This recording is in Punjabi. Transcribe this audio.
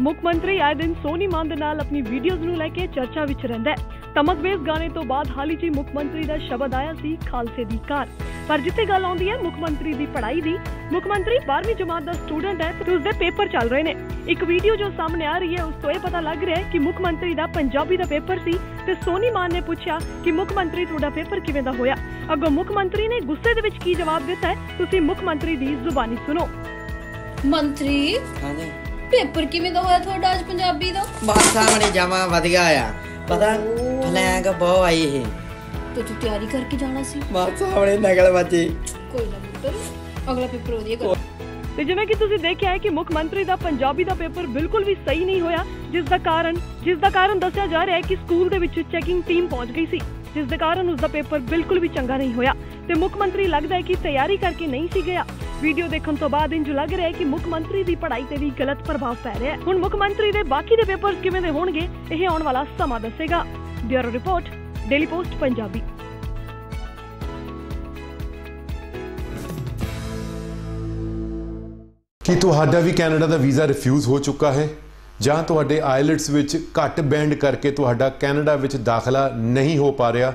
ਮੁੱਖ ਮੰਤਰੀ ਆਏ ਦਿਨ ਸੋਨੀ ਮਾਨ ਦੇ ਨਾਲ ਆਪਣੀ ਵੀਡੀਓਜ਼ ਨੂੰ ਲੈ ਕੇ ਚਰਚਾ ਵਿੱਚ ਰਹਿੰਦਾ ਹੈ। ਤਮਕਵੇਜ਼ ਗਾਣੇ ਤੋਂ ਬਾਅਦ ਹਾਲ ਹੀ 'ਚ ਹੀ ਮੁੱਖ ਮੰਤਰੀ ਦਾ ਸ਼ਬਦ ਆਇਆ ਸੀ ਖਾਲਸੇ ਦੀ ਕਾਰ। ਪਰ ਜਿੱਥੇ ਗੱਲ ਆਉਂਦੀ ਹੈ ਮੁੱਖ ਮੰਤਰੀ ਦੀ ਪੜ੍ਹਾਈ ਦੀ ਮੁੱਖ ਮੰਤਰੀ 12ਵੀਂ ਜਮਾਤ ਦਾ ਸਟੂਡੈਂਟ ਹੈ ਤੇ ਉਸਦੇ ਪੇਪਰ ਚੱਲ ਰਹੇ ਨੇ। ਇੱਕ ਵੀਡੀਓ ਜੋ ਸਾਹਮਣੇ ਆ ਰਹੀ ਹੈ ਉਸ ਤੋਂ ਇਹ ਪਤਾ ਲੱਗ ਰਿਹਾ ਹੈ ਕਿ ਮੁੱਖ ਮੰਤਰੀ ਦਾ ਪੰਜਾਬੀ ਦਾ ਪੇਪਰ ਸੀ ਤੇ ਸੋਨੀ ਮਾਨ ਨੇ ਪੁੱਛਿਆ ਕਿ ਮੁੱਖ ਮੰਤਰੀ ਤੁਹਾਡਾ ਪੇਪਰ ਕਿਵੇਂ ਦਾ ਹੋਇਆ? ਅੱਗੋਂ ਮੁੱਖ ਮੰਤਰੀ ਨੇ ਗੁੱਸੇ ਦੇ ਵਿੱਚ ਕੀ ਜਵਾਬ ਦਿੱਤਾ ਹੈ? ਤੁਸੀਂ ਮੁੱਖ ਮੰਤਰੀ ਦੀ ਜ਼ੁਬਾਨੀ ਸੁਣੋ। ਮੰਤਰੀ ਹਾਂਜੀ। ਪੇਪਰ ਕਿਵੇਂ ਦਾ ਹੋਇਆ ਤੁਹਾਡਾ ਅੱਜ ਪੰਜਾਬੀ ਦਾ? ਬਸ ਸਾਹਮਣੇ ਜਮਾ ਵਧੀਆ ਆ। ਪਤਾ ਫਲੈਂਗ ਬਹੁਤ ਆਈ ਇਹ। ਤੇ ਤੂੰ ਤਿਆਰੀ ਕਰਕੇ ਜਾਣਾ ਸੀ? ਬਸ ਸਾਹਮਣੇ ਨਗਲ ਵੱਜੀ ਕੋਈ ਨਾ ਪੁੱਤਰ ਅਗਲਾ ਪੇਪਰ ਵਧੀਆ ਕਰ। ਤੇ ਜਿਵੇਂ ਕਿ ਤੁਸੀਂ ਦੇਖਿਆ ਹੈ ਕਿ ਮੁੱਖ ਮੰਤਰੀ ਦਾ ਪੰਜਾਬੀ ਦਾ ਪੇਪਰ ਬਿਲਕੁਲ ਵੀ ਸਹੀ ਨਹੀਂ ਹੋਇਆ ਜਿਸ ਦਾ ਕਾਰਨ ਜਿਸ ਦਾ ਕਾਰਨ ਦੱਸਿਆ ਜਾ ਰਿਹਾ ਹੈ ਕਿ ਸਕੂਲ ਦੇ ਵਿੱਚ ਚੈਕਿੰਗ ਟੀਮ ਪਹੁੰਚ ਗਈ ਸੀ ਜਿਸ ਦੇ ਕਾਰਨ ਉਸ ਦਾ ਪੇਪਰ ਬਿਲਕੁਲ ਵੀ ਚੰਗਾ ਨਹੀਂ ਹੋਇਆ। ਤੇ ਮੁੱਖ ਮੰਤਰੀ ਲੱਗਦਾ ਹੈ ਕਿ ਤਿਆਰੀ ਕਰਕੇ ਨਹੀਂ ਸੀ ਗਿਆ। ਵੀਡੀਓ ਦੇਖਣ ਤੋਂ ਬਾਅਦ ਇੰਜ ਲੱਗ ਰਿਹਾ ਹੈ ਕਿ ਮੁੱਖ ਮੰਤਰੀ ਦੀ ਪੜ੍ਹਾਈ ਤੇ ਵੀ ਗਲਤ ਪ੍ਰਭਾਵ ਪੈ ਰਿਹਾ ਹੈ। ਹੁਣ ਮੁੱਖ ਮੰਤਰੀ ਦੇ ਬਾਕੀ ਦੇ ਪੇਪਰਸ ਕਿਵੇਂ ਦੇ ਹੋਣਗੇ, ਇਹ ਆਉਣ ਵਾਲਾ ਸਮਾਂ ਦੱਸੇਗਾ। Bureau report Daily Post Punjabi ਕੀ ਤੁਹਾਡਾ ਵੀ ਕੈਨੇਡਾ ਦਾ ਵੀਜ਼ਾ ਰਿਫਿਊਜ਼ ਹੋ ਚੁੱਕਾ ਹੈ? ਜਾਂ ਤੁਹਾਡੇ ਆਇਲਟਸ ਵਿੱਚ ਘੱਟ ਬੈਂਡ ਕਰਕੇ ਤੁਹਾਡਾ ਕੈਨੇਡਾ ਵਿੱਚ ਦਾਖਲਾ ਨਹੀਂ ਹੋ ਪਾ ਰਿਹਾ?